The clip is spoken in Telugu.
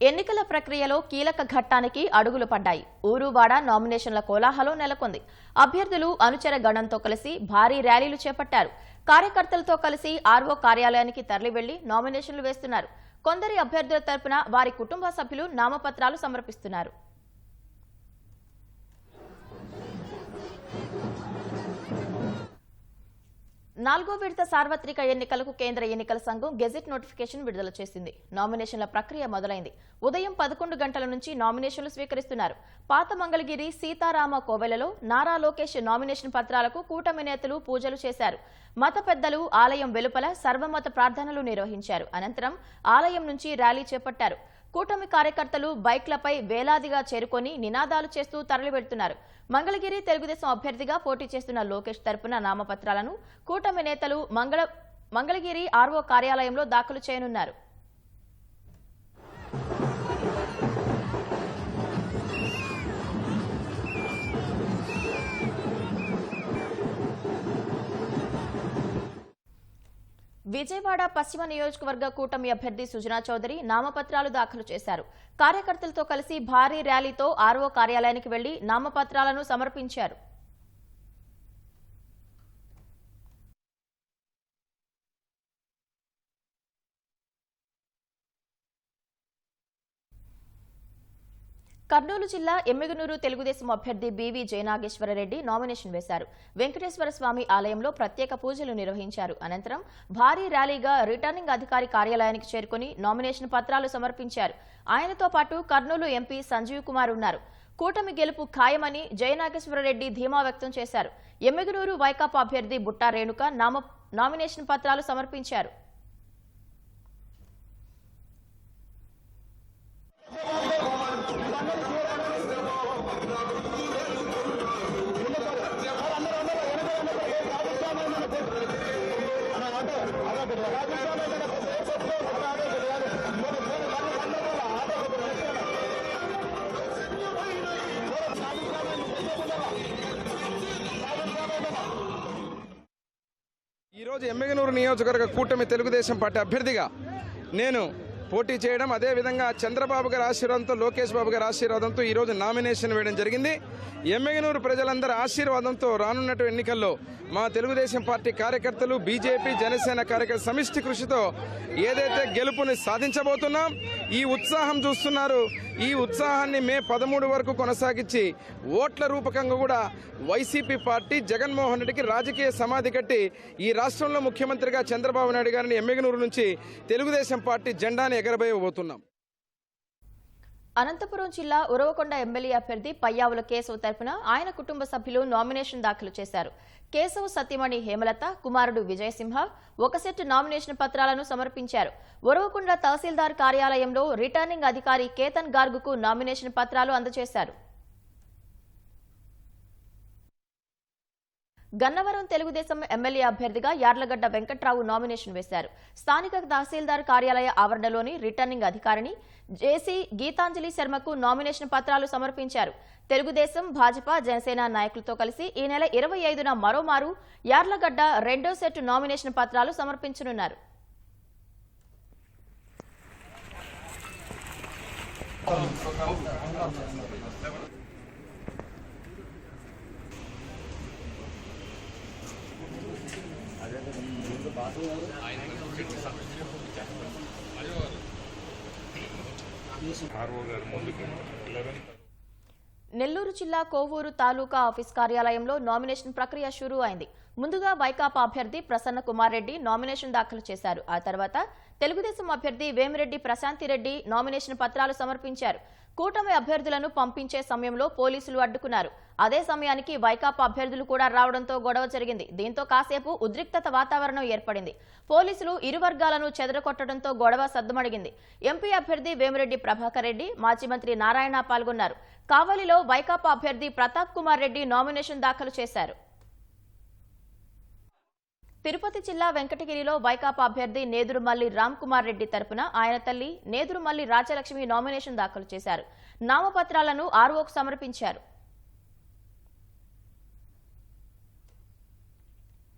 ఎన్నికల ప్రక్రియలో కీలక ఘట్టానికి అడుగులు పడ్డాయి. ఊరువాడ నామినేషన్ల కోలాహలం నెలకొంది. అభ్యర్థులు అనుచర గణంతో కలిసి భారీ ర్యాలీలు చేపట్టారు. కార్యకర్తలతో కలిసి ఆర్వో కార్యాలయానికి తరలివెళ్ళి నామినేషన్లు వేస్తున్నారు. కొందరి అభ్యర్థుల తరపున వారి కుటుంబ సభ్యులు నామపత్రాలు సమర్పిస్తున్నారు. నాలుగో విడత సార్వత్రిక ఎన్నికలకు కేంద్ర ఎన్నికల సంఘం గెజిట్ నోటిఫికేషన్ విడుదల చేసింది. నామినేషన్ల ప్రక్రియ మొదలైంది. ఉదయం పదకొండు గంటల నుంచి నామినేషన్లు స్వీకరిస్తున్నారు. పాత మంగళగిరి సీతారామ కోవెలలో నారా లోకేష్ నామినేషన్ పత్రాలకు కూటమి నేతలు పూజలు చేశారు. మత పెద్దలు ఆలయం వెలుపల సర్వమత ప్రార్థనలు నిర్వహించారు. అనంతరం ఆలయం నుంచి ర్యాలీ చేపట్టారు. కూటమి కార్యకర్తలు బైక్లపై వేలాదిగా చేరుకొని నినాదాలు చేస్తూ తరలివెడుతున్నారు మంగళగిరి తెలుగుదేశం అభ్యర్థిగా పోటీ చేస్తున్న లోకేష్ తరపున నామపత్రాలను కూటమి నేతలు మంగళ మంగళగిరి ఆర్వో కార్యాలయంలో దాఖలు చేయనున్నారు. విజయవాడ పశ్చిమ నియోజకవర్గ కూటమి అభ్యర్థి సుజనా చౌదరి నామపత్రాలు దాఖలు చేశారు. కార్యకర్తలతో కలిసి భారీ ర్యాలీతో ఆర్వో కార్యాలయానికి వెళ్ళి నామపత్రాలను సమర్పించారు. కర్నూలు జిల్లా ఎమ్మిగనూరు తెలుగుదేశం అభ్యర్థి బీవీ జయనాగేశ్వరరెడ్డి నామినేషన్ వేశారు. వెంకటేశ్వర స్వామి ఆలయంలో ప్రత్యేక పూజలు నిర్వహించారు. అనంతరం భారీ ర్యాలీగా రిటర్నింగ్ అధికారి కార్యాలయానికి చేరుకుని నామినేషన్ పత్రాలు సమర్పించారు. ఆయనతో పాటు కర్నూలు ఎంపీ సంజీవ్ కుమార్ ఉన్నారు. కూటమి గెలుపు ఖాయమని జయనాగేశ్వరరెడ్డి ధీమా వ్యక్తం చేశారు. ఎమ్మిగనూరు వైకాపా అభ్యర్థి బుట్టా రేణుక నామ నామినేషన్ పత్రాలు సమర్పించారు. ఈరోజు ఎమ్మెగనూరు నియోజకవర్గ కూటమి తెలుగుదేశం పార్టీ అభ్యర్థిగా నేను పోటీ చేయడం. అదేవిధంగా చంద్రబాబు గారి ఆశీర్వాదంతో లోకేష్ బాబు గారి ఆశీర్వాదంతో ఈరోజు నామినేషన్ వేయడం జరిగింది. ఎమ్మెగనూరు ప్రజలందరి ఆశీర్వాదంతో రానున్నటువంటి ఎన్నికల్లో మా తెలుగుదేశం పార్టీ కార్యకర్తలు బీజేపీ జనసేన కార్యకర్త సమిష్టి కృషితో ఏదైతే గెలుపుని సాధించబోతున్నాం ఈ ఉత్సాహం చూస్తున్నారు. ఈ ఉత్సాహాన్ని మే పదమూడు వరకు కొనసాగించి ఓట్ల రూపకంగా కూడా వైసీపీ పార్టీ జగన్మోహన్ రెడ్డికి రాజకీయ సమాధి కట్టి ఈ రాష్ట్రంలో ముఖ్యమంత్రిగా చంద్రబాబు నాయుడు గారిని ఎమ్మెగనూరు నుంచి తెలుగుదేశం పార్టీ జెండాని ఎగరబోయబోతున్నాం. అనంతపురం జిల్లా ఉరవకొండ ఎమ్మెల్యే అభ్యర్థి పయ్యావుల కేశవ్ తరపున ఆయన కుటుంబ సభ్యులు నామినేషన్ దాఖలు చేశారు. కేశవ్ సతీమణి హేమలత కుమారుడు విజయసింహ ఒక సెట్ నామినేషన్ పత్రాలను సమర్పించారు. ఉరవకొండ తహసీల్దార్ కార్యాలయంలో రిటర్నింగ్ అధికారి కేతన్ గార్గుకు నామినేషన్ పత్రాలు అందజేశారు. గన్నవరం తెలుగుదేశం ఎమ్మెల్యే అభ్యర్థిగా యార్లగడ్డ వెంకట్రావు నామినేషన్ వేశారు. స్థానిక తహసీల్దార్ కార్యాలయ ఆవరణలోని రిటర్నింగ్ అధికారిని జేసీ గీతాంజలి శర్మకు నామినేషన్ పత్రాలు సమర్పించారు. తెలుగుదేశం భాజపా జనసేన నాయకులతో కలిసి ఈ నెల ఇరవై ఐదున మరోమారు యార్లగడ్డ రెండో సెట్ నామినేషన్ పత్రాలు సమర్పించనున్నారు. నెల్లూరు జిల్లా కోవూరు తాలూకా ఆఫీస్ కార్యాలయంలో నామినేషన్ ప్రక్రియ షురూ అయింది. ముందుగా వైకాపా అభ్యర్థి ప్రసన్న కుమార్ రెడ్డి నామినేషన్ దాఖలు చేశారు. ఆ తర్వాత తెలుగుదేశం అభ్యర్థి వేమిరెడ్డి ప్రశాంతిరెడ్డి నామినేషన్ పత్రాలు సమర్పించారు. కూటమి అభ్యర్థులను పంపించే సమయంలో పోలీసులు అడ్డుకున్నారు. అదే సమయానికి వైకాపా అభ్యర్థులు కూడా రావడంతో గొడవ జరిగింది. దీంతో కాసేపు ఉద్రిక్తత వాతావరణం ఏర్పడింది. పోలీసులు ఇరు వర్గాలను చెదరగొట్టడంతో గొడవ సద్దుమడిగింది. ఎంపీ అభ్యర్థి వేమిరెడ్డి ప్రభాకర్ రెడ్డి మాజీ మంత్రి నారాయణ పాల్గొన్నారు. కావలిలో వైకాపా అభ్యర్థి ప్రతాప్ కుమార్ రెడ్డి నామినేషన్ దాఖలు చేశారు. తిరుపతి జిల్లా వెంకటగిరిలో వైకాపా అభ్యర్థి నేదురుమల్లి రామ్ కుమార్ రెడ్డి తరపున ఆయన తల్లి నేదురుమల్లి రాజలక్ష్మి నామినేషన్ దాఖలు చేశారు. నామపత్రాలను ఆర్వోకు సమర్పించారు.